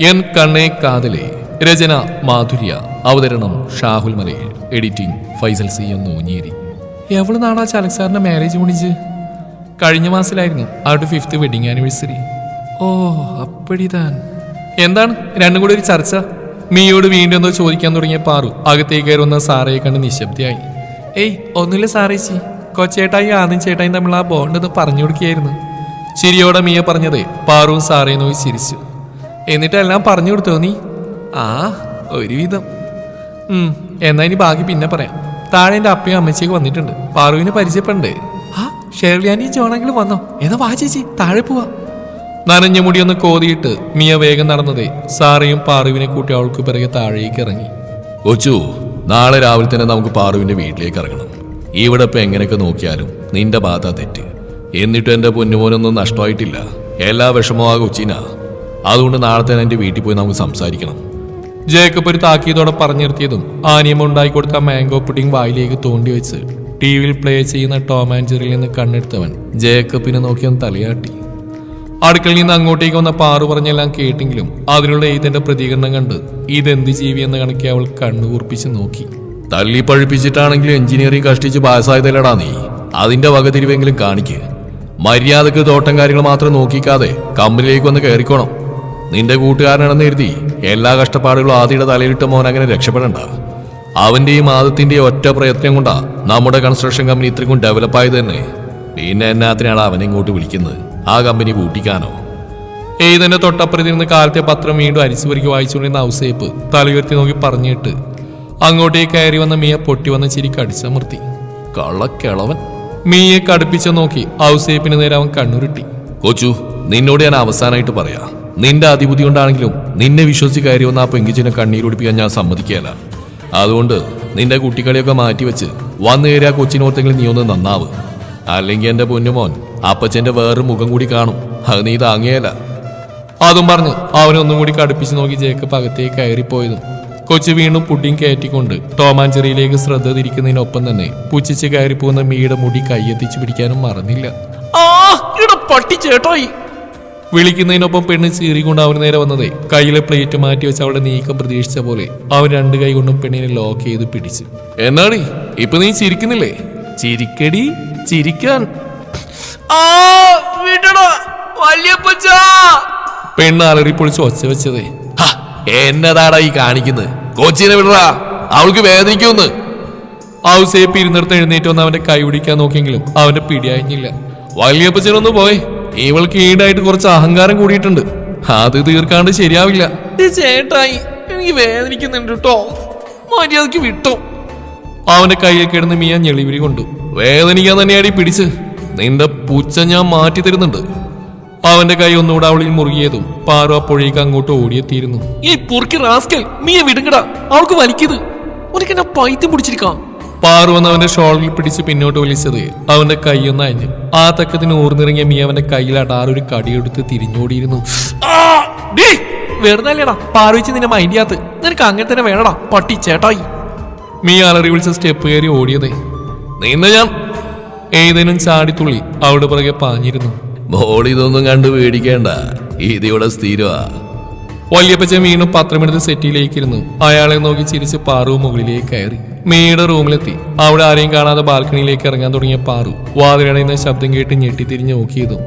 N കണ്ണേ കാതലെ രചന മാധുര്യ. അവതരണം Shahul Malayil. Editing Faisal C എന്ന് ഊഞ്ഞേരി എവൾ നാടാ ചലക് സാറിന്റെ മാരേജ് മുടിച്ച്? കഴിഞ്ഞ മാസത്തിലായിരുന്നു അവരുടെ ഫിഫ്ത്ത് വെഡിങ് ആനിവേഴ്സറി ഓ അപ്പടിതാൻ. എന്താണ്? രണ്ടും കൂടി ഒരു ചർച്ച? മീയോട് വീണ്ടും എന്തോ ചോദിക്കാൻ തുടങ്ങിയ പാറു അകത്തേക്ക് കയറി വന്ന സാറയെ കണ്ട് നിശബ്ദയായി. ഏയ് ഒന്നുമില്ല സാറേച്ചി കൊച്ചേട്ടായി ആദ്യം ചേട്ടായും തമ്മിൽ ആ ബോണ്ട് ഒന്ന് പറഞ്ഞു കൊടുക്കുകയായിരുന്നു. ചിരിയോടെ മിയ പറഞ്ഞതേ പാറുവും സാറേ നോയി ചിരിച്ചു. എന്നിട്ടെല്ലാം പറഞ്ഞു കൊടുത്തോ നീ? ആ ഒരുവിധം. എന്നാ ഇനി ബാക്കി പിന്നെ പറയാം. താഴെ എന്റെ അപ്പയും അമ്മച്ചിയൊക്കെ വന്നിട്ടുണ്ട്. പാറുവിനെ പരിചയപ്പെടണ്ടേ? ആ ഷെർലിയാനി ജോണെങ്കിലും വന്നോ? എന്നാ വാ ചേച്ചി താഴെ പോവാ. നനഞ്ഞ മുടിയൊന്ന് കോതിയിട്ട് മിയ വേഗം നടന്നതേ സാറയും പാറുവിനെ കൂട്ടി അവൾക്ക് പിറകെ താഴേക്ക് ഇറങ്ങി. കൊച്ചു നാളെ രാവിലെ തന്നെ നമുക്ക് പാറുവിന്റെ വീട്ടിലേക്ക് ഇറങ്ങണം. ഇവിടെ ഇപ്പൊ എങ്ങനെയൊക്കെ നോക്കിയാലും നിന്റെ ബാധ തെറ്റ്. എന്നിട്ടും എന്റെ പൊന്നുമോനൊന്നും നഷ്ടമായിട്ടില്ല. എല്ലാ വിഷമവും ആ അതുകൊണ്ട് നാളെ തന്നെ എന്റെ വീട്ടിൽ പോയി നമുക്ക് സംസാരിക്കണം. ജേക്കബ് ഒരു താക്കീതോടെ പറഞ്ഞു നിർത്തിയതും ആനിയം ഉണ്ടാക്കി കൊടുത്ത മാംഗോ പുഡിംഗ് വായിലേക്ക് തോണ്ടി വെച്ച് ടി വിയിൽ പ്ലേ ചെയ്യുന്ന ടോം ആൻഡ് ജെറിയിൽ നിന്ന് കണ്ണെടുത്തവൻ ജേക്കബിനെ നോക്കിയൊന്ന് തലയാട്ടി. അടുക്കളയിൽ നിന്ന് അങ്ങോട്ടേക്ക് വന്ന പാറു പറഞ്ഞെല്ലാം കേട്ടെങ്കിലും അതിലുള്ള ഇതിന്റെ പ്രതികരണം കണ്ട് ഇതെന്ത് ജീവി എന്ന് കണക്കെ അവൾ കണ്ണു കൂർപ്പിച്ച് നോക്കി. തള്ളി പഴിപ്പിച്ചിട്ടാണെങ്കിലും എഞ്ചിനീയറിംഗ് കഷ്ടിച്ച് പാസ്സായതല്ലടാ നീ. അതിന്റെ വകതിരിവെങ്കിലും കാണിക്ക്. മര്യാദയ്ക്ക് തോട്ടം കാര്യങ്ങൾ മാത്രം നോക്കിക്കാതെ കമ്പനിയിലേക്ക് വന്ന് കയറിക്കോണം നിന്റെ കൂട്ടുകാരനാണെന്ന് എഴുതി എല്ലാ കഷ്ടപ്പാടുകളും ആദ്യയുടെ തലയിലിട്ട് മോൻ അങ്ങനെ രക്ഷപ്പെടണ്ട. അവന്റെയും ആദത്തിന്റെയും ഒറ്റ പ്രയത്നം കൊണ്ടാ നമ്മുടെ കൺസ്ട്രക്ഷൻ കമ്പനി ഇത്രയും ഡെവലപ്പ് ആയത് തന്നെ. പിന്നെ എന്നാത്തിനാണ് അവനെ ഇങ്ങോട്ട് വിളിക്കുന്നത്? ആ കമ്പനി പൂട്ടിക്കാനോ? എഴുതന്റെ തൊട്ടപ്പുറത്തിൽ നിന്ന് കാലത്തെ പത്രം വീണ്ടും അരിച്ചുപറിക്ക് വായിച്ചുകൊണ്ടിരുന്ന ഔസേപ്പ് തലയുയർത്തി നോക്കി പറഞ്ഞിട്ട് അങ്ങോട്ടേക്ക് കയറി വന്ന മിയ പൊട്ടി വന്ന ചിരി കടിച്ചമർത്തി കള്ളക്കിളവൻ. മിയെ കടുപ്പിച്ച നോക്കി ഔസേപ്പിന് നേരെ അവൻ കണ്ണുരുട്ടി. കൊച്ചു നിന്നോട് ഞാൻ അവസാനമായിട്ട് പറയാ. നിന്റെ അതിബുദ്ധി കൊണ്ടാണെങ്കിലും നിന്നെ വിശ്വസിച്ച് കയറി വന്ന ആ പെങ്കിച്ചിനെ കണ്ണീരൊടിപ്പിക്കാൻ ഞാൻ സമ്മതിക്കുകയല്ല. അതുകൊണ്ട് നിന്റെ കുട്ടികളെയൊക്കെ മാറ്റിവെച്ച് വന്നു കയറി ആ കൊച്ചിനോർത്തെങ്കിലും നീ ഒന്ന് നന്നാവ്. അല്ലെങ്കിൽ എന്റെ പൊന്നുമോൻ അപ്പച്ചന്റെ വേറൊരു മുഖം കൂടി കാണും. അത് നീ താങ്ങിയല്ല അതും പറഞ്ഞ് അവനൊന്നും കൂടി കടുപ്പിച്ച് നോക്കി ജേക്കബ് അകത്തേക്ക് കയറിപ്പോയതും കൊച്ചു വീണ്ടും പുഡിങ് കയറ്റിക്കൊണ്ട് ടോമാഞ്ചെറിയിലേക്ക് ശ്രദ്ധ തിരിക്കുന്നതിനൊപ്പം തന്നെ പുച്ഛിച്ച് കയറിപ്പോകുന്ന മീയുടെ മുടി കൈയെത്തിച്ച് പിടിക്കാനും മറന്നില്ല. ആ പട്ടി ചേട്ടായി. വിളിക്കുന്നതിനൊപ്പം പെണ്ണ് ചീറിക്കൊണ്ട് അവന് നേരെ വന്നതേ. കയ്യിലെ പ്ലേറ്റ് മാറ്റി വെച്ച് അവളുടെ നീക്കം പ്രതീക്ഷിച്ച പോലെ അവൻ രണ്ട് കൈ കൊണ്ടും പെണ്ണിനെ ലോക്ക് ചെയ്ത് പിടിച്ചു. എന്നാടി? ഇപ്പൊ നീ ചിരിക്കുന്നില്ലേ? ചിരിക്കടി ചിരിക്കാൻ. പെണ്ണ് അലറി പൊളിച്ച് ഒച്ച വെച്ചത്. എന്നതാടാ ഈ കാണിക്കുന്നത്? കൊച്ചിനെ വിടറാ അവൾക്ക് വേദനിക്കുമെന്ന്. ഔസേപ്പ് ഇരുന്നിടത്ത് എഴുന്നേറ്റ് വന്ന് അവന്റെ കൈ പിടിക്കാൻ നോക്കിയെങ്കിലും അവന്റെ പിടിയായില്ല വലിയപ്പച്ചനൊന്ന് പോയി. ഇവൾക്ക് ഈടായിട്ട് കുറച്ച് അഹങ്കാരം കൂടിയിട്ടുണ്ട്. അത് തീർക്കാണ്ട് ശരിയാവില്ല. ചേട്ടായി എനിക്ക് വേദനിക്കുന്നുണ്ട് കേട്ടോ. മര്യാദയ്ക്ക് വിട്ടോ. അവന്റെ കയ്യിൽ കിടന്ന് മിയ ഞെളിവിരി കൊണ്ടു. വേദനിക്കാൻ തന്നെയാടി പിടിച്ച്. നിന്റെ പൂച്ച ഞാൻ മാറ്റി തരുന്നുണ്ട്. അവന്റെ കൈ ഒന്നുകൂടെ അവളിൽ മുറുകിയതും പാറു അപ്പോഴേക്ക് അങ്ങോട്ട് ഓടിയെത്തിയിരുന്നു. ഈ പൊറുക്കി റാസ്കൽ മിയ വിടുങ്ങടാ. അവൾക്ക് വലിക്കത് ഒരിക്കൽ പൈത്യം പിടിച്ചിരിക്കാം? പാറു വന്ന് അവന്റെ ഷോൾഡറിൽ പിടിച്ച് പിന്നോട്ട് വലിച്ചത് അവന്റെ കൈയൊന്ന് അയഞ്ഞു. ആ തക്കത്തിന് ഊർന്നിറങ്ങിയ മീ അവന്റെ കയ്യിൽ അടാറൊരു കടിയെടുത്ത് തിരിഞ്ഞോടിയിരുന്നു. വെറുതെ അല്ലേടാ പാറു വെച്ച് നിന്നെ മൈൻഡ് ചെയ്യാത്ത നിനക്ക് അങ്ങനെ തന്നെ വേണടാ പട്ടി ചേട്ടായി. മീ അലറി വിളിച്ച സ്റ്റെപ്പ് കയറി ഓടിയതേ. നീന്ന ഞാൻ. ഏതേനും ചാടിത്തുള്ളി അവിടെ പുറകെ പാഞ്ഞിരുന്നു. ഇതൊന്നും കണ്ടു പേടിക്കേണ്ട. ഇതിവിടെ സ്ഥിരമാ വല്യപ്പച്ച വീണ്ടും പത്രമെടുത്ത് സെറ്റിയിലേക്കിരുന്നു അയാളെ നോക്കി ചിരിച്ച് പാറു മുകളിലേക്ക് കയറി. മീയുടെ റൂമിലെത്തി. അവിടെ ആരെയും കാണാതെ ബാൽക്കണിയിലേക്ക് ഇറങ്ങാൻ തുടങ്ങിയ പാറു വാതിലടയുന്ന ശബ്ദം കേട്ട് ഞെട്ടിത്തിരിഞ്ഞ് നോക്കിയതും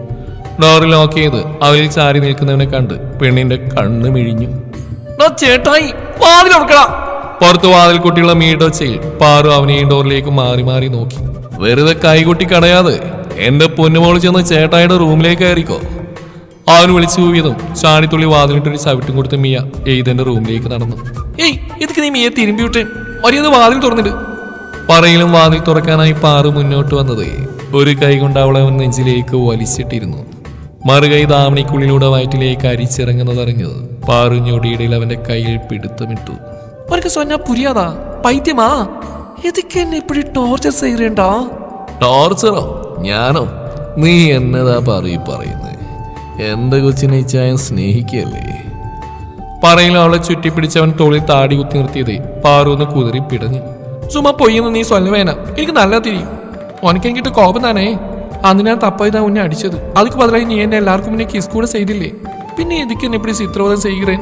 ഡോറ് ലോക്ക് ചെയ്ത് അവരിൽ ചാരി നിൽക്കുന്നവനെ കണ്ട് പെണ്ണിന്റെ കണ്ണ് മിഴിഞ്ഞു. ചേട്ടായി വാതിൽ പുറത്ത് വാതിൽ കുട്ടിയുള്ള മീടൊച്ചയിൽ പാറു അവനെയും ഡോറിലേക്ക് മാറി മാറി നോക്കി. വെറുതെ കൈകൊട്ടി കടയാതെ എന്റെ പൊന്നുമോൾ ചെന്ന് ചേട്ടായുടെ റൂമിലേക്ക് കയറിക്കോ. അവൻ വിളിച്ചു കൂവിയതും ചാണിത്തുള്ളി വാതിലിട്ടൊരു ചവിട്ടും കൊടുത്ത് മിയ എയ്തന്റെ റൂമിലേക്ക് നടന്നു. ഏയ് ഇതൊക്കെ നീ മിയ തിരുമ്പി വിട്ടെ. മര്യാദ വാതിൽ തുറന്നിട്ട് പറയിലും വാതിൽ തുറക്കാനായി പാറു മുന്നോട്ട് വന്നത്. ഒരു കൈ കൊണ്ട് അവളെ അവൻ നെഞ്ചിലേക്ക് വലിച്ചിട്ടിരുന്നു. മറുകൈ ദാമണിക്കുള്ളിലൂടെ വയറ്റിലേക്ക് അരിച്ചിറങ്ങുന്നതറിഞ്ഞത് പാറു ഞൊടിയിടയിൽ അവന്റെ കയ്യിൽ പിടുത്തമിട്ടു. അവർക്ക് സ്വന്ന പുരിയാതാ. പൈത്യമാ. ഇതൊക്കെ എന്നെ ഇപ്പഴി ടോർച്ചർ ചെയ്യണ്ടാ ടോർച്ചറോ ഞാനോ? നീ എന്നതാ പറയും പറയുന്നത് എന്റെ കൊച്ചിനെ ചായ സ്നേഹിക്കല്ലേ? പറയിലും അവളെ ചുറ്റിപ്പിടിച്ചവൻ തോളിൽ താടി കുത്തി നിർത്തിയത്. പാറൂന്ന് കുതിറി പിടഞ്ഞു. ചുമ്മാ പൊയ്യെന്ന് നീ സ്വല്ലവേന എനിക്ക് നല്ല തിരിയും ഉനക്ക് കോപം താനേ അന്ന് ഞാൻ തപ്പായതാ ഉന്നെ അടിച്ചത്. അതുക്ക് ബദലായി നീ എന്നെ എല്ലാവർക്കും മുന്നേ കിസ് കൂടെ ചെയ്തില്ലേ? പിന്നെ എതുക്ക് എന്നെ ഇപ്പടി ചിത്രവധം ചെയ്യുകേൻ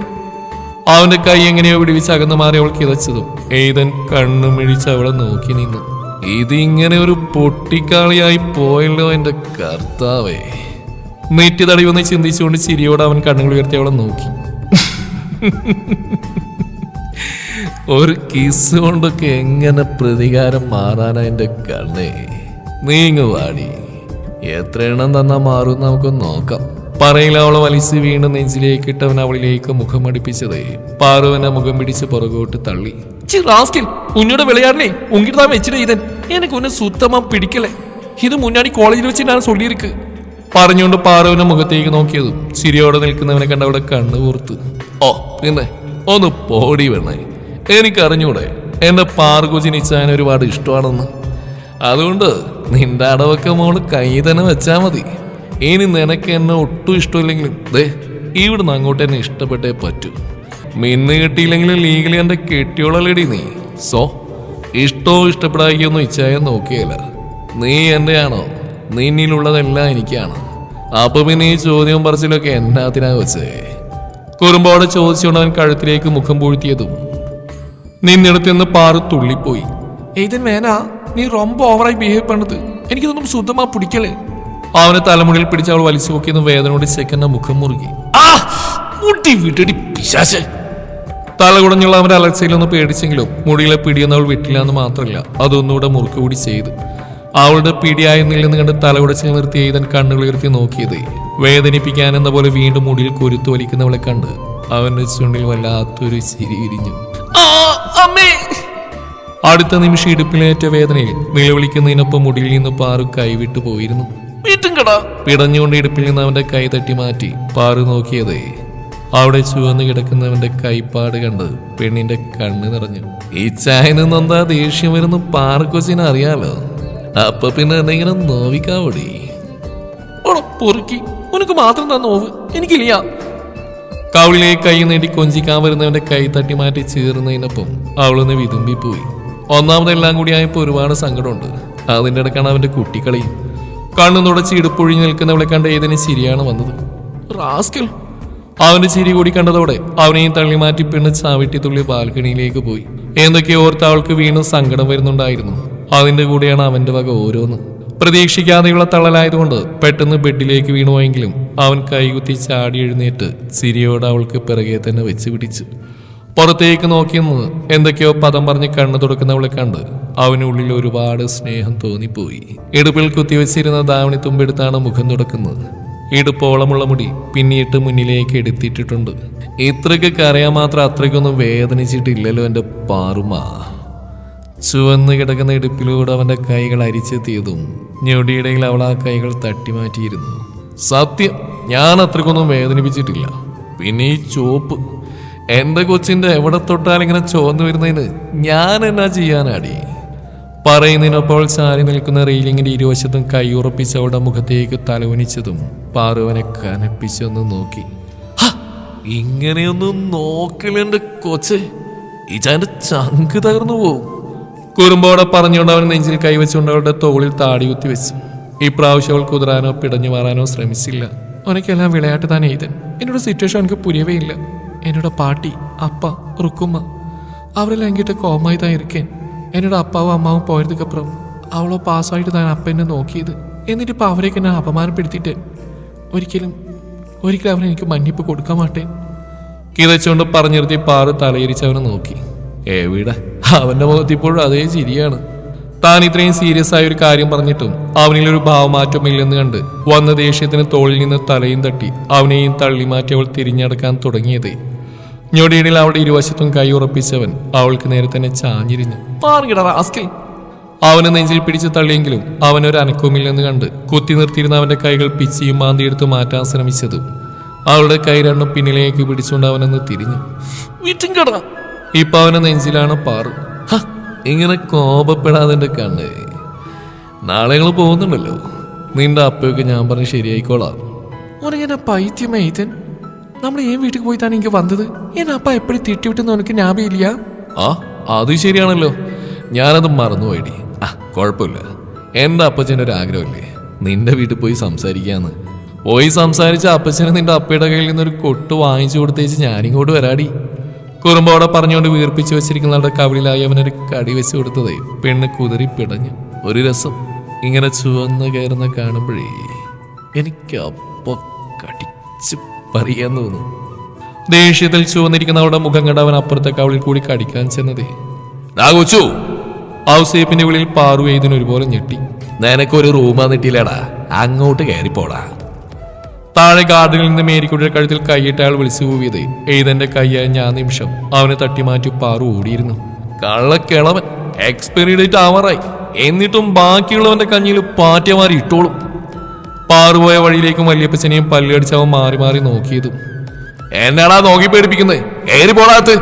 അവന്റെ കൈ എങ്ങനെയോ പിടിവിച്ച് അകന്നു മാറി അവൾ കിതച്ചതും. ഏതൻ കണ്ണു മിഴിച്ച് അവളെ നോക്കി നിന്നു. ഇതിങ്ങനെ ഒരു പൊട്ടിക്കാളിയായി പോയല്ലോ എന്റെ കർത്താവേ. നെറ്റി തടയുമെന്ന് ചിന്തിച്ചുകൊണ്ട് ചിരിയോടെ അവൻ കണ്ണുകൾ ഉയർത്തി അവളെ നോക്കി. ഒരു കിസ് കൊണ്ടൊക്കെ എങ്ങനെ പ്രതികാരം മാറാനാ എന്റെ കണ്ണേ? നീങ്ങു വാടി. എത്ര എണ്ണം തന്നാ മാറും നമുക്ക് നോക്കാം. പറയില്ല അവളെ വലിച്ച് വീണ് നെഞ്ചിലേക്ക് ഇട്ടവൻ അവളിലേക്ക് മുഖം അടുപ്പിച്ചത് പാറുവനെ മുഖം പിടിച്ച് പുറകോട്ട് തള്ളി. ഉന്നോട് വിളയാടലേ ഉങ്കിട്ട് താൻ വെച്ചിട്ട് ഇതൻ എനിക്ക് ഉന്നെ സുത്തമാ പിടിക്കലേ. ഇത് മുന്നാടി കോളേജിൽ വെച്ചിട്ടാണ് ഞാൻ പറഞ്ഞുകൊണ്ട് പാറുവിന്റെ മുഖത്തേക്ക് നോക്കിയത്. ചിരിയോടെ നിൽക്കുന്നവനെ കണ്ട അവിടെ കണ്ണു കൂർത്ത് ഓ പിന്നെ ഒന്ന് പോടി വേണേ. എനിക്കറിഞ്ഞൂടെ എന്റെ പാറുകു ജനിച്ചാൻ ഒരുപാട് ഇഷ്ടമാണെന്ന്. അതുകൊണ്ട് നിന്റെ അടവൊക്കെ മോൾ കൈ തന്നെ വെച്ചാ മതി. ഇനി നിനക്ക് എന്നെ ഒട്ടും ഇഷ്ടമില്ലെങ്കിലും ദേ ഇവിടുന്ന് അങ്ങോട്ട് എന്നെ ഇഷ്ടപ്പെട്ടേ പറ്റൂ. മിന്ന് കിട്ടിയില്ലെങ്കിലും ലീഗലി എന്റെ കെട്ടിയോളല്ലേടി നീ. സോ ഇഷ്ടവും ഇഷ്ടപ്പെടാക്കിയൊന്നും ഇച്ഛായ നോക്കിയല്ല നീ എന്റെയാണോ? നിന്നിലുള്ളതെല്ലാം എനിക്കാണ്. അപ്പൊ പിന്നെ ഈ ചോദ്യവും പറച്ചിലൊക്കെ എന്നാത്തിനാ വെച്ചേ കുറുമ്പോടെ ചോദിച്ചുകൊണ്ട് അവൻ കഴുത്തിലേക്ക് മുഖം പൂഴ്ത്തിയതും നിന്നിടത്തുനിന്ന് പാറു തുള്ളിപ്പോയി. ഏതൻ വേന നീ റൊമ്പ ഓവറായി ബിഹേവ് പണത്. എനിക്കിതൊന്നും ശുദ്ധമാ പിടിക്കൽ. അവനെ തലമുടിയിൽ പിടിച്ച അവൾ വലിച്ചു നോക്കിയെന്ന് വേദനയോട് ചെക്കന്റെ മുഖം മുറുകി. ആ മുട്ടി തലകുടഞ്ഞുള്ള അവന്റെ അലർച്ചയിലൊന്ന് പേടിച്ചെങ്കിലും മുടിയിലെ പിടിയെന്ന് അവൾ വിട്ടില്ല എന്ന് മാത്രമല്ല അതൊന്നുകൂടെ മുറുക്കുകൂടി ചെയ്തു. അവളുടെ പിടിയായെന്നില്ലെന്ന് കണ്ട് തലകുടച്ചിൽ നിർത്തി എഴുതൻ കണ്ണുകൾ ഉയർത്തി നോക്കിയത്. വേദനിപ്പിക്കാൻ എന്ന പോലെ വീണ്ടും മുടിയിൽ കൊരുത്തു വലിക്കുന്നവളെ കണ്ട് അവന്റെ ചുണ്ടിൽ വല്ലാത്തൊരു ചിരി വിരിഞ്ഞു അടുത്ത നിമിഷം ഇടുപ്പിലേറ്റ വേദനയിൽ നിലവിളിക്കുന്നതിനൊപ്പം മുടിയിൽ നിന്ന് പാറു കൈവിട്ടു പോയിരുന്നു. പിടഞ്ഞുകൊണ്ട് ഇടുപ്പിൽ നിന്ന് അവന്റെ കൈ തട്ടി മാറ്റി പാറു നോക്കിയത് അവിടെ ചുവന്ന് കിടക്കുന്നവന്റെ കൈപ്പാട് കണ്ട് പെണ്ണിന്റെ കണ്ണ് നിറഞ്ഞു. ഈ ചായ നിന്നെന്താ ദേഷ്യം വരുന്നു പാറക്കൊച്ചിനെ അറിയാലോ അപ്പൊ പിന്നെ എന്തെങ്ങനെ നോവിക്കാവടി? പൊറുക്കി. ഉനക്ക് മാത്രം താ നോവ് എനിക്കില്ല. കവിളിലേക്ക് കൈ നേടി കൊഞ്ചിക്കാൻ വരുന്നവന്റെ കൈ തട്ടി മാറ്റി ചേർന്നതിനൊപ്പം അവളൊന്ന് വിതുമ്പിപ്പോയി. ഒന്നാമതെല്ലാം കൂടി ആയപ്പോ ഒരുപാട് സങ്കടമുണ്ട്. അതിന്റെ ഇടക്കാണ് അവന്റെ കുട്ടിക്കളിയും കണ്ണു തുടച്ച് ഇടുപ്പൊഴിഞ്ഞു നിൽക്കുന്നവളെ കണ്ട ഏതിന് ചിരിയാണ് വന്നത്. റാസ്കൽ. അവന്റെ ചിരി കൂടി കണ്ടതോടെ അവനെയും തള്ളി മാറ്റി പെണ്ണ് ചാവിട്ടി തുള്ളി ബാൽക്കണിയിലേക്ക് പോയി. എന്തൊക്കെ ഓർത്ത് അവൾക്ക് വീണ്ടും സങ്കടം വരുന്നുണ്ടായിരുന്നു. അതിന്റെ കൂടെയാണ് അവന്റെ വക ഓരോന്ന്. പ്രതീക്ഷിക്കാതെയുള്ള തള്ളലായതുകൊണ്ട് പെട്ടെന്ന് ബെഡിലേക്ക് വീണുവെങ്കിലും അവൻ കൈകുത്തി ചാടി എഴുന്നേറ്റ് സിരിയോട് അവൾക്ക് പിറകെ തന്നെ വെച്ച് പിടിച്ചു. പുറത്തേക്ക് നോക്കിയെന്ന് എന്തൊക്കെയോ പദം പറഞ്ഞ് കണ്ണു തുടക്കുന്നവളെ കണ്ട് അവനുള്ളിൽ ഒരുപാട് സ്നേഹം തോന്നിപ്പോയി. ഇടുപ്പിൽ കുത്തിവെച്ചിരുന്ന ദാവണി തുമ്പെടുത്താണ് മുഖം തുടക്കുന്നത് ഇടുപ്പോളമുള്ള മുടി പിന്നീട്ട് മുന്നിലേക്ക് എടുത്തിട്ടിട്ടുണ്ട്. ഇത്രയ്ക്ക് കരയാൻ മാത്രം അത്രയ്ക്കൊന്നും വേദനിച്ചിട്ടില്ലല്ലോ എന്റെ പാറുമാ. ചുവന്ന് കിടക്കുന്ന ഇടുപ്പിലൂടെ അവന്റെ കൈകൾ അരിച്ചെത്തിയതും ഞൊടിയിടയിൽ അവൾ ആ കൈകൾ തട്ടിമാറ്റിയിരുന്നു. സത്യം ഞാൻ അത്രക്കൊന്നും വേദനിപ്പിച്ചിട്ടില്ല. പിന്നെ ഈ ചോപ്പ് എന്റെ കൊച്ചിന്റെ എവിടെ തൊട്ടാലിങ്ങനെ ചുവന്നു വരുന്നതിന് ഞാൻ എന്നാ ചെയ്യാനാടി? പറയുന്നതിനൊപ്പോൾ ചാരി നിൽക്കുന്ന റെയിലിങ്ങിന്റെ ഇരുവശത്തും കൈയുറപ്പിച്ച് അവളുടെ മുഖത്തേക്ക് തലവനിച്ചതും പാറുവനെ കനപ്പിച്ചൊന്ന് നോക്കി. "ഹ, ഇങ്ങനെയൊന്നും നോക്കലുണ്ട് കൊച്ച്. ഇജാന്റെ ചങ്ക് തകർന്നു പോവും. കുറുമ്പോടെ പറഞ്ഞുകൊണ്ട് അവൻ നെഞ്ചിൽ കൈവച്ചുകൊണ്ട് അവളുടെ തോളിൽ താടി കുത്തി വെച്ചു. ഇപ്രാവശ്യം അവൾ കുതിരാനോ പിടഞ്ഞു മാറാനോ ശ്രമിച്ചില്ല. അവനക്കെല്ലാം വിളയാട്ട് താൻ എഴുതൻ എന്നോട് സിറ്റുവേഷൻ എനിക്ക് പുരിയവേ ഇല്ല എന്നോട് പാട്ടി അപ്പ റുക്കുമ്മ അവരെല്ലാം എങ്കിട്ട് കോമായി താൻ ഇരിക്കേൻ. എന്നോട് അപ്പാവും അമ്മാവും പോയതുക്കപ്പുറം അവളോ പാസ്സായിട്ട് താൻ അപ്പ എന്നെ നോക്കിയത്. എന്നിട്ട് ഇപ്പം അവരെയൊക്കെ എന്നെ അപമാനപ്പെടുത്തിയിട്ട് ഒരിക്കലും ഒരിക്കലും അവനെനിക്ക് മന്നിപ്പ് കൊടുക്കാൻ മാട്ടേ കിതച്ചുകൊണ്ട് പറഞ്ഞു നിർത്തി പാറു തലയിരിച്ച് അവനെ നോക്കി. ഏ വീടാ? അവന്റെ മുഖത്ത് ഇപ്പോഴും അതേ ചിരിയാണ്. താൻ ഇത്രയും സീരിയസ് ആയ ഒരു കാര്യം പറഞ്ഞിട്ടും അവനിൽ ഒരു ഭാവമാറ്റമില്ലെന്ന് കണ്ട് വന്ന ദേഷ്യത്തിന് തോളിൽ നിന്ന് തലയും തട്ടി അവനെയും തള്ളി മാറ്റി അവൾ തിരിഞ്ഞടക്കാൻ തുടങ്ങിയത്. ഞൊടിയിടയിൽ അവളുടെ ഇരുവശത്തും കൈ ഉറപ്പിച്ചവൻ അവൾക്ക് നേരെ തന്നെ ചാഞ്ഞിരിഞ്ഞു. മാറിയിട റാസ്കൽ അവനെ നെഞ്ചിൽ പിടിച്ച് തള്ളിയെങ്കിലും അവനൊരു അനക്കവുമില്ലെന്ന് കണ്ട് കുത്തി നിർത്തിയിരുന്ന അവന്റെ കൈകൾ പിച്ചിയും മാന്തിയെടുത്ത് മാറ്റാൻ ശ്രമിച്ചതും അവളുടെ കൈ രണ്ടും പിന്നിലേക്ക് പിടിച്ചുകൊണ്ട് അവനൊന്ന് തിരിഞ്ഞു. ഇപ്പൊ അവനെ നെഞ്ചിലാണ് പാറു. ഇങ്ങനെ കോപപ്പെടാതെ കണ്ണേ. നാളെ ഞങ്ങൾ പോകുന്നുണ്ടല്ലോ. നിന്റെ അപ്പയൊക്കെ ഞാൻ പറഞ്ഞ് ശരിയായിക്കോളാം. ഉനക്കെന്നാ പൈത്യമേ ഏതൻ നമ്മൾ ഏം വീട്ടിൽ പോയി തന്നെ എനിക്ക് വന്നത്? എന്നെ അപ്പ എപ്പോഴും തിട്ടി വിട്ടെന്ന് എനിക്ക് ഞാപയില്ല ആ അത് ശരിയാണല്ലോ. ഞാനത് മറന്നുപോയിടി. ആ കുഴപ്പമില്ല. എന്റെ അപ്പച്ചന്റെ ഒരു ആഗ്രഹമില്ലേ? നിന്റെ വീട്ടിൽ പോയി സംസാരിക്കാന്ന്. പോയി സംസാരിച്ച അപ്പച്ചനെ നിന്റെ അപ്പയുടെ കയ്യിൽ നിന്നൊരു കൊട്ട് വാങ്ങിച്ചു കൊടുത്തേച്ച് ഞാനിങ്ങോട്ട് വരാടി. കുറുമ്പോടെ പറഞ്ഞുകൊണ്ട് വീർപ്പിച്ചു വെച്ചിരിക്കുന്നവരുടെ കവിളിലായി അവനൊരു കടി വെച്ച് കൊടുത്തതേ. പെണ്ണ് കുതിരി പിടഞ്ഞു ഒരു രസം ഇങ്ങനെ ചുവന്ന് കയറുന്ന കാണുമ്പോഴേ എനിക്ക് അപ്പൊ കടിച്ച് പറയാൻ തോന്നുന്നു ദേഷ്യത്തിൽ ചുവന്നിരിക്കുന്നവരുടെ മുഖം കണ്ട് അവൻ അപ്പുറത്തെ കവിളിൽ കൂടി കടിക്കാൻ ചെന്നതേ. ഡാ കൊച്ചു ഔസേപ്പിന്റെ വിളിയിൽ പാറു എഴുതിന് ഞെട്ടി. നിനക്കൊരു റൂമാ നിട്ടില്ലടാ അങ്ങോട്ട് കയറിപ്പോടാ. താഴെ ഗാർഡനിൽ നിന്ന് മേരിക്കുട്ടിയുടെ കഴുത്തിൽ കൈയിട്ട് അയാൾ വിളിച്ചു കൂവിയത്. എഴുതന്റെ കൈയായ ഞാൻ നിമിഷം അവനെ തട്ടിമാറ്റി പാറു ഓടിയിരുന്നു. കള്ളക്കിളവൻ എക്സ്പയറി ഡേറ്റ് ആവാറായി. എന്നിട്ടും ബാക്കിയുള്ളവന്റെ കഞ്ഞിയിൽ പാറ്റമാരി ഇട്ടോളും. പാറുപോയ വഴിയിലേക്കും വല്യപ്പച്ചനെയും പല്ലടിച്ച് അവൻ മാറി മാറി നോക്കിയതും. എന്നാടാ നോക്കി പേടിപ്പിക്കുന്നത് ഏറി പോടാത്ത്.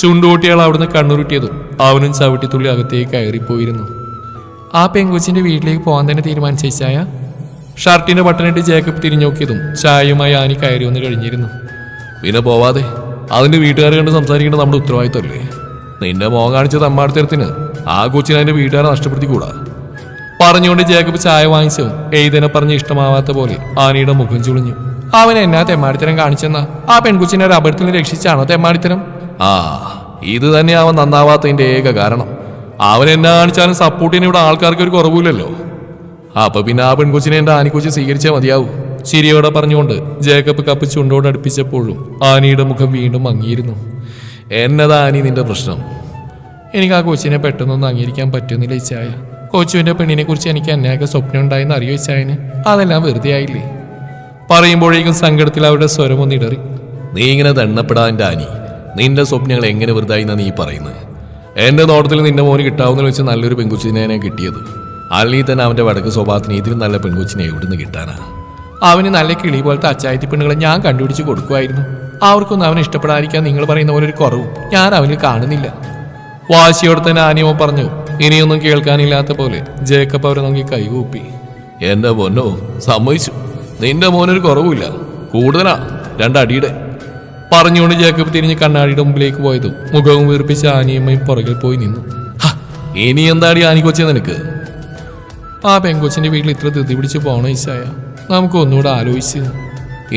ചുണ്ടുകൂട്ടിയാൾ അവിടുന്ന് കണ്ണുരുട്ടിയതും അവനും ചവിട്ടിത്തുള്ളി അകത്തേക്ക് കയറിപ്പോയിരുന്നു. ആ പെങ്കുച്ചിന്റെ വീട്ടിലേക്ക് പോകാൻ തന്നെ തീരുമാനിച്ച ചായ ഷർട്ടിന്റെ ബട്ടണിട്ട് ജേക്കബ് തിരിഞ്ഞു നോക്കിയതും ചായയുമായി ആനി കയറി വന്ന് കഴിഞ്ഞിരുന്നു. പിന്നെ പോവാതെ അതിന്റെ വീട്ടുകാർ കണ്ട് സംസാരിക്കേണ്ടത് നമ്മുടെ ഉത്തരവാദിത്തമല്ലേ നിന്റെ മോൻ കാണിച്ച തമ്മാടത്തരത്തിന് ആ കൊച്ചിനെ അതിന്റെ വീട്ടുകാരെ നഷ്ടപ്പെടുത്തിക്കൂടാ? പറഞ്ഞുകൊണ്ട് ജേക്കബ് ചായ വാങ്ങിച്ചു എയ്തനെ പറഞ്ഞ് ഇഷ്ടമാവാത്ത പോലെ ആനയുടെ മുഖം ചുളിഞ്ഞു. അവൻ എന്നാ തെമ്മാടിത്തരം കാണിച്ചെന്ന? ആ പെൺകുച്ചിനെ ഒരു അപകടത്തിൽ രക്ഷിച്ചാണോ തെമ്മാടിത്തരം? ആ ഇത് തന്നെ അവൻ നന്നാവാത്തതിന്റെ ഏക കാരണം. അവൻ എന്നാ കാണിച്ചാലും സപ്പോർട്ടിന് ഇവിടെ ആൾക്കാർക്ക് ഒരു കുറവില്ലല്ലോ അപ്പൊ പിന്നെ ആ പെൺകൊച്ചിനെ എന്റെ ആനിക്കൊച്ചി സ്വീകരിച്ചാൽ മതിയാവും. ചിരിയോടെ പറഞ്ഞുകൊണ്ട് ജേക്കബ് കപ്പ് ചുണ്ടോട് അടുപ്പിച്ചപ്പോഴും ആനിയുടെ മുഖം വീണ്ടും അങ്ങിയിരുന്നു എന്നതാ ആനി നിന്റെ പ്രശ്നം? എനിക്ക് ആ കൊച്ചിനെ പെട്ടെന്നൊന്നും അംഗീകരിക്കാൻ പറ്റുന്നില്ല ഇച്ചായ. ചായ കൊച്ചുവിന്റെ പെണ്ണിനെ കുറിച്ച് എനിക്ക് എന്നൊക്കെ സ്വപ്നം ഉണ്ടായെന്ന് അറിയോ ഇച്ചായന്? അതെല്ലാം വെറുതെ ആയില്ലേ? പറയുമ്പോഴേക്കും സങ്കടത്തിൽ അവരുടെ സ്വരം ഒന്നിടറി നീ ഇങ്ങനെ ദണ്ണപ്പെടാ എന്റെ ആനി. നിന്റെ സ്വപ്നങ്ങൾ എങ്ങനെ വെറുതായി നീ പറയുന്നത്? എന്റെ നോട്ടത്തിൽ നിന്റെ മോന് കിട്ടാവുന്ന വെച്ച് നല്ലൊരു പെൺകുച്ചിനെ കിട്ടിയത്. അല്ലെങ്കിൽ തന്നെ അവന്റെ വടക്ക് സ്വഭാവത്തിന് ഇതിലും നല്ല പെൺകുച്ചിനെ എവിടുന്ന് കിട്ടാനാ? അവന് നല്ല കിളി പോലത്തെ അച്ചായത്തി പെണ്ണുകളെ ഞാൻ കണ്ടുപിടിച്ച് കൊടുക്കുമായിരുന്നു. അവർക്കൊന്നും അവനെ ഇഷ്ടപ്പെടാതിരിക്കാൻ നിങ്ങൾ പറയുന്ന പോലെ ഒരു കുറവും ഞാൻ അവനിൽ കാണുന്നില്ല. വാശിയോടെ തന്നെ ആനിയോ പറഞ്ഞു ഇനിയൊന്നും കേൾക്കാനില്ലാത്ത പോലെ ജേക്കബ് അവരെ നോക്കി കൈകൂപ്പി. എന്റെ പൊന്നോ സമ്മതിച്ചു. നിന്റെ മോനൊരു കുറവുമില്ല. കൂടുതലാ രണ്ടടിയുടെ. പറഞ്ഞുകൊണ്ട് ജേക്കബ് തിരിഞ്ഞ് കണ്ണാടിയുടെ മുമ്പിലേക്ക് പോയതും മുഖവും വീർപ്പിച്ച ആനിയമ്മയും പുറകിൽ പോയി നിന്നു. ഇനി എന്താടി ആനിക്കൊച്ചേ നിനക്ക്? ആ പെങ്കൊച്ചിന്റെ വീട്ടിൽ ഇത്ര ധൃതി പിടിച്ച് പോണ ഈശായ? നമുക്ക് ഒന്നുകൂടെ ആലോചിച്ച്.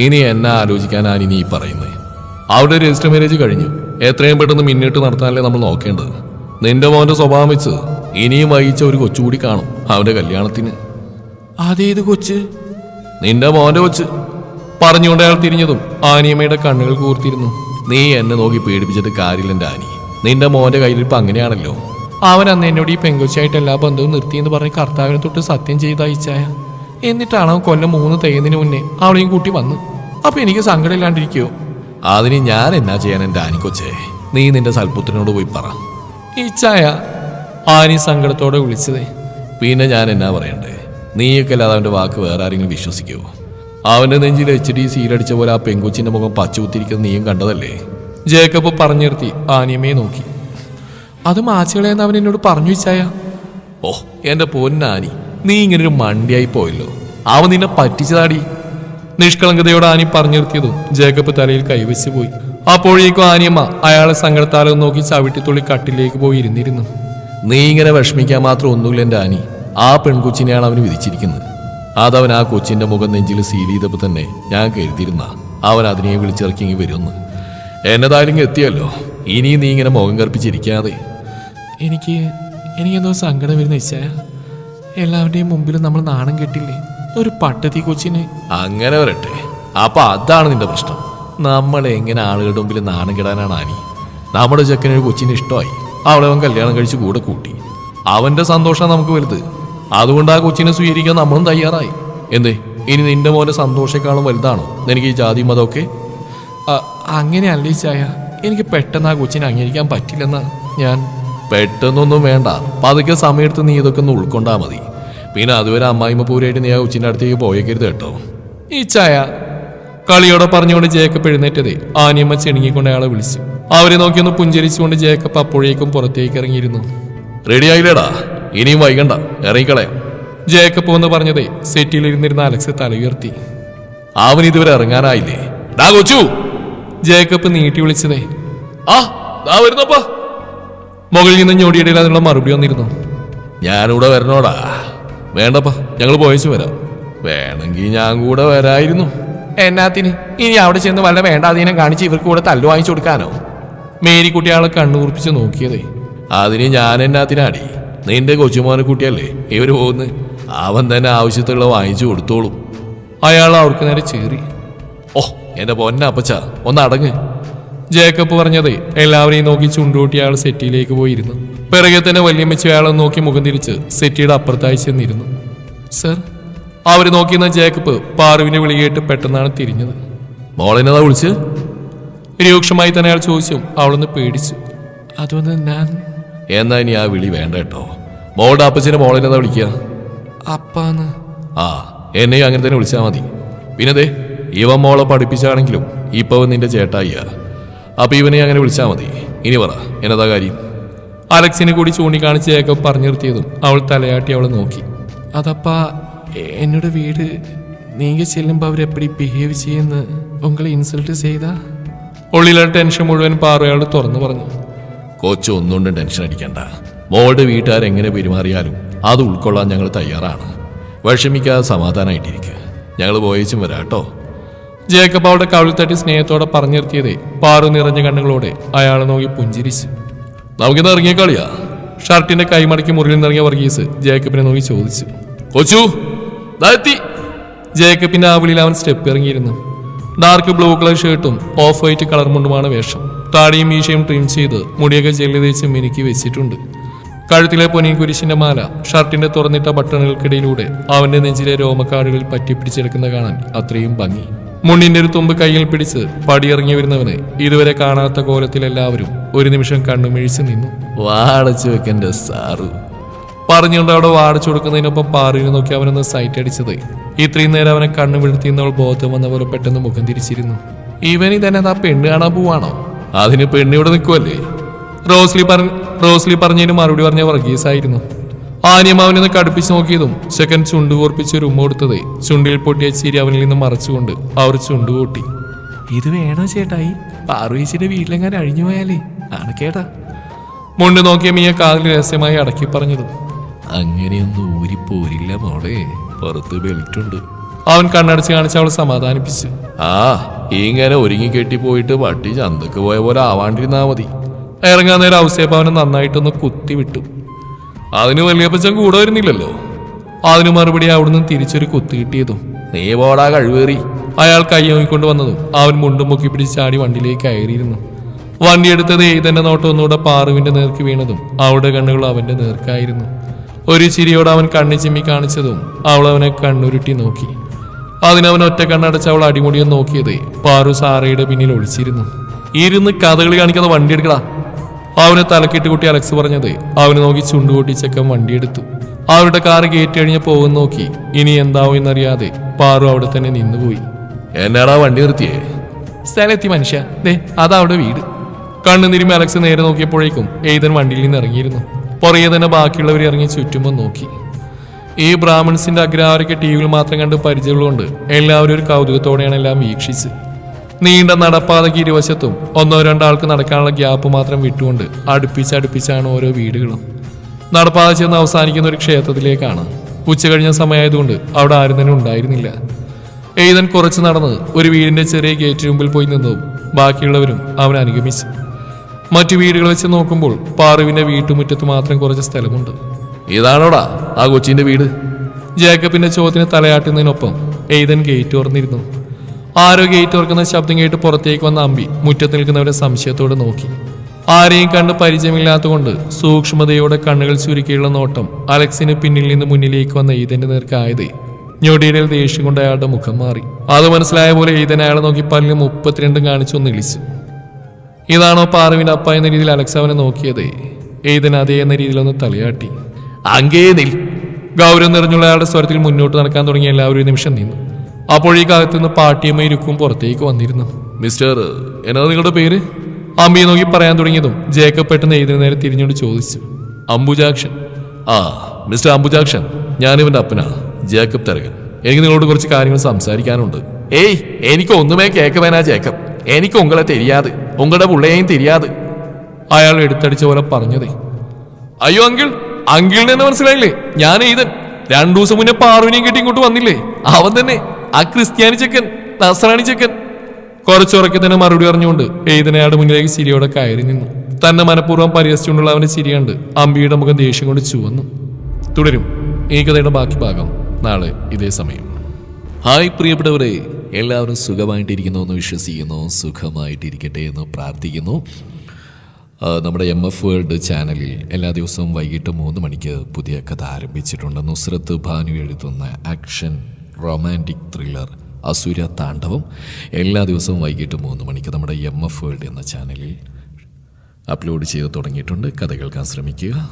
ഇനി എന്നാ ആലോചിക്കാനാണ് ഇനി ഈ പറയുന്നത്? അവിടെ രജിസ്റ്റർ മാരേജ് കഴിഞ്ഞു എത്രയും പെട്ടെന്ന് മുന്നിട്ട് നടത്താനല്ലേ നമ്മൾ നോക്കേണ്ടത്? നിന്റെ മോന്റെ സ്വഭാവം വെച്ച് ഇനിയും വഹിച്ച ഒരു കൊച്ചുകൂടി കാണും അവന്റെ കല്യാണത്തിന്. അതേത് കൊച്ച്? നിന്റെ മോന്റെ കൊച്ച്. പറഞ്ഞുകൊണ്ട് അയാൾ തിരിഞ്ഞതും ആനിയമ്മയുടെ കണ്ണുകൾ കൂർത്തിരുന്നു. നീ എന്നെ നോക്കി പേടിപ്പിച്ചിട്ട് കാര്യമില്ല എന്റെ ആനി നിന്റെ മോന്റെ കയ്യിലിരിപ്പ് അങ്ങനെയാണല്ലോ. അവൻ അന്ന് എന്നോട് ഈ പെങ്കുച്ചിയായിട്ട് എല്ലാ ബന്ധവും നിർത്തിയെന്ന് പറഞ്ഞ് കർത്താവിനെ തൊട്ട് സത്യം ചെയ്ത് അയച്ചായ എന്നിട്ടാണ് അവൻ കൊല്ലം മൂന്ന് തേയുന്നതിന് മുന്നേ അവളെയും കൂട്ടി വന്നു. അപ്പൊ എനിക്ക് സങ്കടമില്ലാണ്ടിരിക്കോ? അതിന് ഞാൻ എന്നാ ചെയ്യാൻ എന്റെ ആനിക്കൊച്ചേ നീ നിന്റെ സൽപുത്രനോട് പോയി പറ. ഈച്ചായ ആനി സങ്കടത്തോടെ വിളിച്ചതേ. പിന്നെ ഞാൻ എന്നാ പറയണ്ടേ? നീയൊക്കെ അല്ലാതെ അവന്റെ വാക്ക് വേറെ ആരെങ്കിലും വിശ്വസിക്കുമോ അവന്റെ നെഞ്ചിൽ എച്ച് ഡി സീലടിച്ച പോലെ ആ പെങ്കുച്ചിന്റെ മുഖം പച്ചുകുത്തിരിക്കുന്ന നീയും കണ്ടതല്ലേ? ജേക്കബ് പറഞ്ഞു നിർത്തി ആനിയമ്മയെ നോക്കി. അത് മാച്ചുകളെന്ന് അവൻ എന്നോട് പറഞ്ഞു വെച്ചായ ഓ എന്റെ പൊന്നാനി നീ ഇങ്ങനെ ഒരു മണ്ടിയായി പോയല്ലോ. അവൻ നിന്നെ പറ്റിച്ചതാടി. നിഷ്കളങ്കതയോട് ആനി പറഞ്ഞു നിർത്തിയതും ജേക്കബ് തലയിൽ കൈവച്ച് പോയി. അപ്പോഴേക്കും ആനിയമ്മ അയാളെ സങ്കടത്താലം നോക്കി ചവിട്ടിത്തുള്ളി കട്ടിലേക്ക് പോയി ഇരുന്നിരുന്നു. നീ ഇങ്ങനെ വിഷമിക്കാൻ മാത്രം ഒന്നുമില്ല എന്റെ ആനി. ആ പെൺകൊച്ചിനെയാണ് അവന് വിധിച്ചിരിക്കുന്നത്. അതവൻ ആ കൊച്ചിന്റെ മുഖം നെഞ്ചിൽ സീൽ ചെയ്തപ്പോൾ തന്നെ ഞാൻ കരുതിയിരുന്ന അവൻ അതിനെ വിളിച്ചിറക്കി വരുമെന്ന്. എന്നതായാലും എത്തിയല്ലോ. ഇനി നീ ഇങ്ങനെ മുഖം കറുപ്പിച്ചിരിക്കാതെ. എനിക്ക് എനിക്കെന്തോ സങ്കടം വരുന്ന ഇച്ഛായ എല്ലാവരുടെയും മുമ്പിൽ നമ്മൾ നാണം കെട്ടില്ലേ? ഒരു പട്ടത്തി കൊച്ചിന്. അങ്ങനെ വരട്ടെ. അപ്പൊ അതാണ് നിന്റെ പ്രശ്നം. നമ്മൾ എങ്ങനെ ആളുകളുടെ മുമ്പിൽ നാണം കെടാനാണ് ആനി? നമ്മുടെ ചെക്കനൊരു കൊച്ചിന് ഇഷ്ടമായി. അവളെ അവൻ കല്യാണം കഴിച്ച് കൂടെ കൂട്ടി. അവന്റെ സന്തോഷം നമുക്ക് വലുത്. അതുകൊണ്ട് ആ കൊച്ചിനെ സ്വീകരിക്കാൻ നമ്മളും തയ്യാറായി. എന്തേ? ഇനി നിന്റെ മോനെ സന്തോഷേക്കാളും വലുതാണോ? നിനക്ക് ഈ ജാതി മതമൊക്കെ? അങ്ങനെ അല്ലേ ചായ എനിക്ക് പെട്ടെന്ന് ആ കൊച്ചിനെ അംഗീകരിക്കാൻ പറ്റില്ലെന്നാ ഞാൻ പെട്ടെന്നൊന്നും വേണ്ട. പതുക്കെ സമയത്ത് നീ ഇതൊക്കെ ഒന്ന് ഉൾക്കൊണ്ടാ മതി. പിന്നെ അതുവരെ അമ്മായിമ്മ പൂരായിട്ട് നീ ആ ഉച്ചിന്റെ അടുത്തേക്ക് പോയേക്കരുത് കേട്ടോ. ഈ ചായ. കളിയോടെ പറഞ്ഞുകൊണ്ട് ജേക്കബ് എഴുന്നേറ്റതേ. ആനിയമ്മ ചെണുങ്ങിക്കൊണ്ട് അയാളെ വിളിച്ചു. അവരെ നോക്കിയൊന്ന് പുഞ്ചരിച്ചുകൊണ്ട് ജേക്കബ് അപ്പോഴേക്കും പുറത്തേക്ക് ഇറങ്ങിയിരുന്നു. റെഡി ആയില്ലേടാ? ഇനിയും വൈകണ്ട. ഇറങ്ങിക്കളയാം ജേക്കബ് എന്ന് പറഞ്ഞതേ സെറ്റിലിരുന്നിരുന്ന അലക്സ് തല ഉയർത്തി. അവൻ ഇതുവരെ ഇറങ്ങാനായില്ലേ? ഡാ കൊച്ചു! ജേക്കബ് നീട്ടി വിളിച്ചതേ. ആ വരുന്നപ്പാ. മുകളിൽ നിന്ന് ഞൊടിയിടയിൽ അതിനുള്ള മറുപടി വന്നിരുന്നു. ഞാനിവിടെ വരണോടാ. വേണ്ടപ്പാ ഞങ്ങൾ പോയച്ചു വരാം. വേണമെങ്കിൽ ഞാൻ കൂടെ വരായിരുന്നു. എന്നാത്തിന് ഇനി അവിടെ ചെന്ന് വല്ല വേണ്ടാതീനം കാണിച്ച് ഇവർക്ക് കൂടെ തല്ലു വാങ്ങിച്ചു കൊടുക്കാനോ? മേരിക്കുട്ടി ആളെ കണ്ണുകൂർപ്പിച്ച് നോക്കിയതേ. അതിന് ഞാൻ എന്നാത്തിനാടി? നിന്റെ കൊച്ചുമോനെ കുട്ടിയല്ലേ ഇവർ പോകുന്നു അവൻ തന്നെ ആവശ്യത്തുള്ള വാങ്ങിച്ചു കൊടുത്തോളും. അയാൾ അവർക്ക് നേരെ ചേറി. ഓ എന്റെ പൊന്ന അപ്പച്ച ഒന്ന് അടങ്ങ്. ജേക്കബ് പറഞ്ഞത് എല്ലാവരെയും നോക്കി ചുണ്ടുകൂട്ടി അയാൾ സെറ്റിയിലേക്ക് പോയിരുന്നു. പിറകെ തന്നെ വല്യമ്മച്ച് അയാളെ നോക്കി മുഖം തിരിച്ച് സെറ്റിയുടെ അപ്പുറത്തായി ചെന്നിരുന്നു. സർ അവർ നോക്കിയിരുന്ന ജേക്കബ് പാറുവിനെ വിളി കേട്ട് പെട്ടെന്നാണ് തിരിഞ്ഞത്. മോളിനതാ വിളിച്ച്? രൂക്ഷമായി തന്നെ അയാൾ ചോദിച്ചു അവളൊന്ന് പേടിച്ചു. അതുകൊണ്ട് ഞാൻ എന്നാ ഇനി ആ വിളി വേണ്ട കേട്ടോ. മോളുടെ അപ്പച്ചനെ മോളെന്നതാ വിളിക്കുക അപ്പാന്ന്. ആ എന്നെയും അങ്ങനെ തന്നെ വിളിച്ചാൽ മതി. പിന്നെ ദേ ഇവൻ മോളെ പഠിപ്പിച്ചാണെങ്കിലും ഇപ്പൊ നിന്റെ ചേട്ടായിയാ. അപ്പൊ ഇവനെ അങ്ങനെ വിളിച്ചാൽ മതി. ഇനി പറ എന്നതാ കാര്യം? അലക്സിനെ കൂടി ചൂണ്ടിക്കാണിച്ച് ജേക്കബ് പറഞ്ഞു നിർത്തിയതും അവൾ തലയാട്ടി അവളെ നോക്കി. അതപ്പാ എന്നോട് വീട് നീങ്ക ചെല്ലുമ്പോൾ അവരെപ്പടി ബിഹേവ് ചെയ്യുന്ന? ഉങ്ങളെ ഇൻസൾട്ട് ചെയ്താ? ഉള്ളിലെ ടെൻഷൻ മുഴുവൻ പാറയോട് തുറന്നു പറഞ്ഞു. കൊച്ചു ഒന്നുകൊണ്ടും ടെൻഷൻ അടിക്കണ്ട. മോളുടെ വീട്ടുകാരെങ്ങനെ പെരുമാറിയാലും അത് ഉൾക്കൊള്ളാൻ ഞങ്ങൾ തയ്യാറാണ്. വിഷമിക്കാതെ സമാധാനമായിട്ടിരിക്കുക ഞങ്ങൾ പോയേച്ചും വരാം കേട്ടോ. ജേക്കബ് അവളുടെ കവിൾ തട്ടി സ്നേഹത്തോടെ പറഞ്ഞു നിർത്തിയതേ പാറു നിറഞ്ഞ കണ്ണുകളോടെ അയാളെ നോക്കി പുഞ്ചിരിച്ചു. നമുക്കിന്ന് ഇറങ്ങിയ കളിയാ? ഷർട്ടിന്റെ കൈമടക്കി മുറിയിൽ നിറങ്ങിയ വർഗീസ് ജേക്കബിനെ നോക്കി ചോദിച്ചു. കൊച്ചു ദാ എത്തി. ജേക്കബിന്റെ ആ വിളിയിൽ അവൻ സ്റ്റെപ്പ് ഇറങ്ങിയിരുന്നു. ഡാർക്ക് ബ്ലൂ കളർ ഷർട്ടും ഓഫ് വൈറ്റ് കളർ മുണ്ടുമാണ് വേഷം. താടിയും മീശയും ട്രിം ചെയ്ത് മുടിയൊക്കെ ജെല്ലി തേച്ച് മിനുക്കി വെച്ചിട്ടുണ്ട്. കഴുത്തിലെ പൊനി കുരിശിന്റെ മാല ഷർട്ടിന്റെ തുറന്നിട്ട ബട്ടണുകൾക്കിടയിലൂടെ അവന്റെ നെഞ്ചിലെ രോമക്കാടുകളിൽ പറ്റിപ്പിടിച്ചെടുക്കുന്ന കാണാൻ അത്രയും ഭംഗി. മുണ്ണിന്റെ ഒരു തുമ്പ് കയ്യിൽ പിടിച്ച് പടിയിറങ്ങി വരുന്നവനെ ഇതുവരെ കാണാത്ത കോലത്തിൽ എല്ലാവരും ഒരു നിമിഷം കണ്ണുമിഴിച്ച് നിന്നു. വാടച്ചു വെക്കന്റെ സാറു. പറഞ്ഞുകൊണ്ട് അവിടെ വാടച്ചു കൊടുക്കുന്നതിനൊപ്പം പാറിയിൽ നോക്കി അവനൊന്ന് സൈറ്റ് അടിച്ചത്. ഇത്രയും നേരം അവനെ കണ്ണു വീഴ്ത്തിയെന്നവൾ ബോധം വന്ന പോലെ പെട്ടെന്ന് മുഖം തിരിച്ചിരുന്നു. ഇവൻ ഇതന്നെ ആ പെണ്ണ് കാണാൻ പോവാണോ? അതിന് പെണ്ണിവിടെ നിൽക്കുമല്ലേ റോസ്ലി പറഞ്ഞ റോസ്ലി പറഞ്ഞതിന് മറുപടി പറഞ്ഞ വർഗീസ് ആനിയം അവനൊന്ന് കടുപ്പിച്ച് നോക്കിയതും സെക്കൻഡ് ചുണ്ട് കോർപ്പിച്ച് ഒരു ഉമ്മ കൊടുത്തത്. ചുണ്ടിൽ പൊട്ടിയ ചിരി അവനിൽ നിന്ന് മറച്ചുകൊണ്ട് അവർ ചുണ്ട് കൂട്ടി. ഇത് വേണോ ചേട്ടായി? പാറുവീച്ചിന്റെ വീട്ടിലെങ്ങാൻ അഴിഞ്ഞു പോയാലേ? ആണ് കേട്ടാ. മുണ്ട് നോക്കിയ മീയ കാതിൽ രഹസ്യമായി അടക്കി പറഞ്ഞതും. അങ്ങനെയൊന്നും ഊരിപ്പോരില്ല മോളെ. പുറത്ത് ബെൽറ്റുണ്ട്. അവൻ കണ്ണടച്ച് കാണിച്ച് അവൾ സമാധാനിപ്പിച്ചു. ആ ഇങ്ങനെ ഒരുങ്ങി കെട്ടി പോയിട്ട് പട്ടി ചന്തക്ക് പോയ പോലെ ആവാണ്ടിരുന്നാ മതി. ഇറങ്ങാൻ നേരം ഔസേപ്പ് അവനെ നന്നായിട്ടൊന്ന് കുത്തി വിട്ടു. അതിന് വലിയപ്പച്ചൻ കൂടെ വരുന്നില്ലല്ലോ. അതിന് മറുപടി അവിടുന്ന് തിരിച്ചൊരു കുത്തു കിട്ടിയതും. നീ പോടാ കഴിവേറി. അയാൾ കൈ നോക്കിക്കൊണ്ട് വന്നതും അവൻ മുണ്ടും മുക്കി പിടിച്ച് ചാടി വണ്ടിയിലേക്ക് കയറിയിരുന്നു. വണ്ടി എടുത്തത് തന്നെ നോട്ടം ഒന്നുകൂടെ പാറുവിന്റെ നേർക്ക് വീണതും അവളുടെ കണ്ണുകൾ അവന്റെ നേർക്കായിരുന്നു. ഒരു ചിരിയോട് അവൻ കണ്ണു ചിമ്മി കാണിച്ചതും അവൾ അവനെ കണ്ണുരുട്ടി നോക്കി. അതിനവൻ ഒറ്റ കണ്ണടച്ച് അവൾ അടിമുടിയും നോക്കിയത് പാറു സാറയുടെ പിന്നിൽ ഒളിച്ചിരുന്നു. ഇരുന്ന് കഥകളി കാണിക്കാതെ വണ്ടി എടുക്കടാ. അവനെ തലക്കിട്ട് കുട്ടി അലക്സ് പറഞ്ഞത്. അവന് നോക്കി ചുണ്ടുകൂട്ടി ചെക്കൻ വണ്ടിയെടുത്തു. അവരുടെ കാറ് കയറ്റി കഴിഞ്ഞ് പോകുന്ന നോക്കി ഇനി എന്താവും എന്നറിയാതെ പാറു അവിടെ തന്നെ നിന്നുപോയി. എന്നാടാ വണ്ടി നിർത്തിയേ? സ്ഥലത്തി മനുഷ്യ. ദേ അതാ അവിടെ വീട്. കണ്ണുനിരുമ്പ് അലക്സ് നേരെ നോക്കിയപ്പോഴേക്കും എയ്തൻ വണ്ടിയിൽ നിന്ന് ഇറങ്ങിയിരുന്നു. പുറകെ തന്നെ ബാക്കിയുള്ളവർ ഇറങ്ങി ചുറ്റുമ്പോൾ നോക്കി. ഈ ബ്രാഹ്മിൺസിന്റെ അഗ്രഹാരൊക്കെ ടി വിയിൽ മാത്രം കണ്ട് പരിചയമുള്ളതുകൊണ്ട് എല്ലാവരും ഒരു കൗതുകത്തോടെയാണ് എല്ലാം വീക്ഷിച്ച് നീണ്ട നടപ്പാതയ്ക്ക് ഇരുവശത്തും ഒന്നോ രണ്ടോ ആൾക്ക് നടക്കാനുള്ള ഗ്യാപ്പ് മാത്രം വിട്ടുകൊണ്ട് അടുപ്പിച്ച് അടുപ്പിച്ചാണ് ഓരോ വീടുകളും. നടപ്പാത ചെന്ന് അവസാനിക്കുന്ന ഒരു ക്ഷേത്രത്തിലേക്കാണ്. ഉച്ച കഴിഞ്ഞ സമയമായതുകൊണ്ട് അവിടെ ആരും തന്നെ ഉണ്ടായിരുന്നില്ല. എയ്തൻ കുറച്ച് നടന്ന് ഒരു വീടിന്റെ ചെറിയ ഗേറ്റ് മുമ്പിൽ പോയി നിന്നതും ബാക്കിയുള്ളവരും അവൻ അനുഗമിച്ചു. മറ്റു വീടുകൾ വെച്ച് നോക്കുമ്പോൾ പാറുവിന്റെ വീട്ടുമുറ്റത്ത് മാത്രം കുറച്ച് സ്ഥലമുണ്ട്. ഇതാണോടാ ആ കൊച്ചിന്റെ വീട്? ജേക്കബിന്റെ ചോദ്യത്തിന് തലയാട്ടുന്നതിനൊപ്പം എയ്തൻ ഗേറ്റ് തുറന്നിരുന്നു. ആരോ ഗേറ്റ് തുറക്കുന്ന ശബ്ദം കേട്ട് പുറത്തേക്ക് വന്ന അമ്പി മുറ്റത്ത് നിൽക്കുന്നവരെ സംശയത്തോടെ നോക്കി. ആരെയും കണ്ട് പരിചയമില്ലാത്തതുകൊണ്ട് സൂക്ഷ്മതയോടെ കണ്ണുകൾ ചുരുക്കിയുള്ള നോട്ടം അലക്സിന് പിന്നിൽ നിന്ന് മുന്നിലേക്ക് വന്ന ഈതന്റെ നേർക്കായത്. ഞൊടിയിടയിൽ ദേഷ്യം കൊണ്ട് അയാളുടെ മുഖം മാറി. അത് മനസ്സിലായ പോലെ ഈതൻ അയാളെ നോക്കി പല്ലിന് മുപ്പത്തിരണ്ടും കാണിച്ചൊന്ന് ഇളിച്ചു. ഇതാണോ പാറുവിന്റെ അപ്പ എന്ന രീതിയിൽ അലക്സ് അവനെ നോക്കിയത്? ഏതൻ അതേ എന്ന രീതിയിൽ ഒന്ന് തലയാട്ടി. അങ്ങേ നിൽ. ഗൗരവം നിറഞ്ഞുള്ള അയാളുടെ സ്വരത്തിൽ മുന്നോട്ട് നടക്കാൻ തുടങ്ങിയ എല്ലാവരും നിമിഷം നിന്നു. അപ്പോഴേക്കകത്ത് നിന്ന് പാട്ടിയമ്മ ഇരിക്കും പുറത്തേക്ക് വന്നിരുന്നു. മിസ്റ്റർ എന്നാ നിങ്ങളുടെ പേര്? അമ്മയെ നോക്കി പറയാൻ തുടങ്ങിയതും ജേക്കബ് പെട്ടെന്ന് എഴുതുന്ന നേരെ തിരിഞ്ഞോട് ചോദിച്ചു. അംബുജാക്ഷൻ. ആ മിസ്റ്റർ അംബുജാക്ഷൻ. ഞാനിവന്റെ അപ്പനാണ് ജേക്കബ് തരകൻ. എനിക്ക് നിങ്ങളോട് കുറച്ച് കാര്യങ്ങൾ സംസാരിക്കാനുണ്ട്. ഏയ് എനിക്ക് ഒന്നുമേ കേക്ക് വേനാ ജേക്കബ്. എനിക്ക് ഉങ്ങളെ തിരിയാതെ ഉങ്ങളുടെ പുള്ളയെയും തിരിയാതെ. അയാൾ എടുത്തടിച്ച പോലെ പറഞ്ഞതേ. അയ്യോ അങ്കിൾ അങ്കിളിനെ എന്നെ മനസ്സിലായില്ലേ? ഞാൻ ഈതൻ. രണ്ടു ദിവസം മുന്നേ പാറുവിനെയും കിട്ടി ഇങ്ങോട്ട് വന്നില്ലേ? അവൻ തന്നെ. ആ ക്രിസ്ത്യാനി ചെക്കൻ നസറാണി ചെക്കൻ. കുറച്ചുറക്കി തന്നെ മറുപടി പറഞ്ഞുകൊണ്ട് എഴുതനയാട് മുന്നിലേക്ക് ചിരിയോടെ കയറി നിന്നു. തന്നെ മനഃപൂർവം പരിഹസിച്ചുകൊണ്ടുള്ള അവന്റെ ചിരിയുണ്ട് അമ്പിയുടെ മുഖം ദേഷ്യം കൊണ്ട് ചുവന്നു. തുടരും ഈ കഥയുടെ ബാക്കി ഭാഗം നാളെ ഇതേ സമയം. ഹായ് പ്രിയപ്പെട്ടവരെ എല്ലാവരും സുഖമായിട്ടിരിക്കുന്നു എന്ന് വിശ്വസിക്കുന്നു സുഖമായിട്ടിരിക്കട്ടെ എന്ന് പ്രാർത്ഥിക്കുന്നു. നമ്മുടെ എം എഫ് വേൾഡ് ചാനലിൽ എല്ലാ ദിവസവും വൈകിട്ട് മൂന്ന് മണിക്ക് പുതിയ കഥ ആരംഭിച്ചിട്ടുണ്ട്. നുസ്രത്ത് ഭാനു എഴുതുന്ന ആക്ഷൻ റൊമാന്റിക് ത്രില്ലർ അസുര താണ്ഡവം. എല്ലാ ദിവസവും വൈകിട്ട് മൂന്ന് മണിക്ക് നമ്മുടെ എം എഫ് വേൾഡ് എന്ന ചാനലിൽ അപ്ലോഡ് ചെയ്ത് തുടങ്ങിയിട്ടുണ്ട്. കഥ കേൾക്കാൻ ശ്രമിക്കുക.